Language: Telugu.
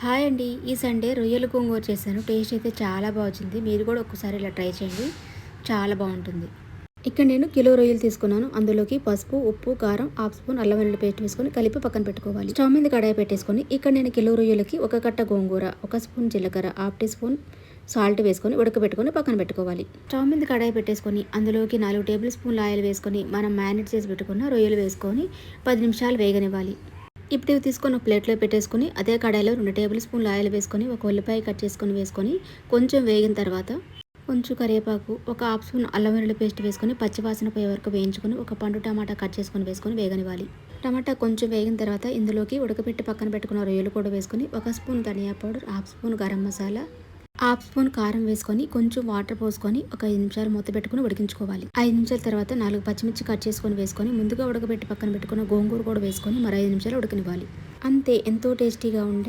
హాయ్ అండి. ఈ సండే రొయ్యల గోంగూర చేశాను. టేస్ట్ అయితే చాలా బాగా వచ్చింది మీరు కూడా ఒక్కసారి ఇలా ట్రై చేయండి. చాలా బాగుంటుంది. ఇక్కడ నేను కిలో రొయ్యలు తీసుకున్నాను. అందులోకి పసుపు ఉప్పు కారం హాఫ్ స్పూన్ అల్లం వెల్లుల్లి పేస్ట్ వేసుకొని కలిపి పక్కన పెట్టుకోవాలి. స్టవ్ మీద కడాయి పెట్టేసుకొని ఇక్కడ నేను కిలో రొయ్యలకి ఒక కట్ట గోంగూర ఒక స్పూన్ జీలకర్ర హాఫ్ టీ స్పూన్ సాల్ట్ వేసుకొని ఉడకబెట్టుకొని పక్కన పెట్టుకోవాలి. స్టవ్ మీద కడాయి పెట్టేసుకొని అందులోకి నాలుగు టేబుల్ స్పూన్ల ఆయిల్ వేసుకొని మనం మ్యారినేట్ చేసి పెట్టుకున్న రొయ్యలు వేసుకొని పది నిమిషాలు వేగనివ్వాలి. ఇప్పుడు ఇవి తీసుకొని ఒక ప్లేట్లో పెట్టేసుకొని అదే కడాయిలో రెండు టేబుల్ స్పూన్లు ఆయిల్ వేసుకొని ఒక ఉల్లిపాయ కట్ చేసుకొని వేసుకొని కొంచెం వేగిన తర్వాత కొంచెం కరివేపాకు ఒక హాఫ్ స్పూన్ అల్లం వెల్లుల్లి పేస్ట్ వేసుకొని పచ్చివాసన పోయే వరకు వేయించుకొని ఒక పండు టమాటా కట్ చేసుకొని వేసుకొని వేగనివ్వాలి. టమాటా కొంచెం వేగిన తర్వాత ఇందులోకి ఉడకపెట్టి పక్కన పెట్టుకున్న రొయ్యలు కూడా వేసుకొని ఒక స్పూన్ ధనియా powder half spoon garam masala half spoon కారం వేసుకొని కొంచెం వాటర్ పోసుకొని ఒక ఐదు నిమిషాలు మూత పెట్టుకుని ఉడికించుకోవాలి. ఐదు నిమిషాల తర్వాత నాలుగు పచ్చిమిర్చి కట్ చేసుకొని వేసుకొని ముందుగా ఉడకబెట్టి పక్కన పెట్టుకున్న గోంగూర కూడా వేసుకొని మరో ఐదు నిమిషాలు ఉడకనివ్వాలి. అంతే ఎంతో టేస్టీగా ఉండే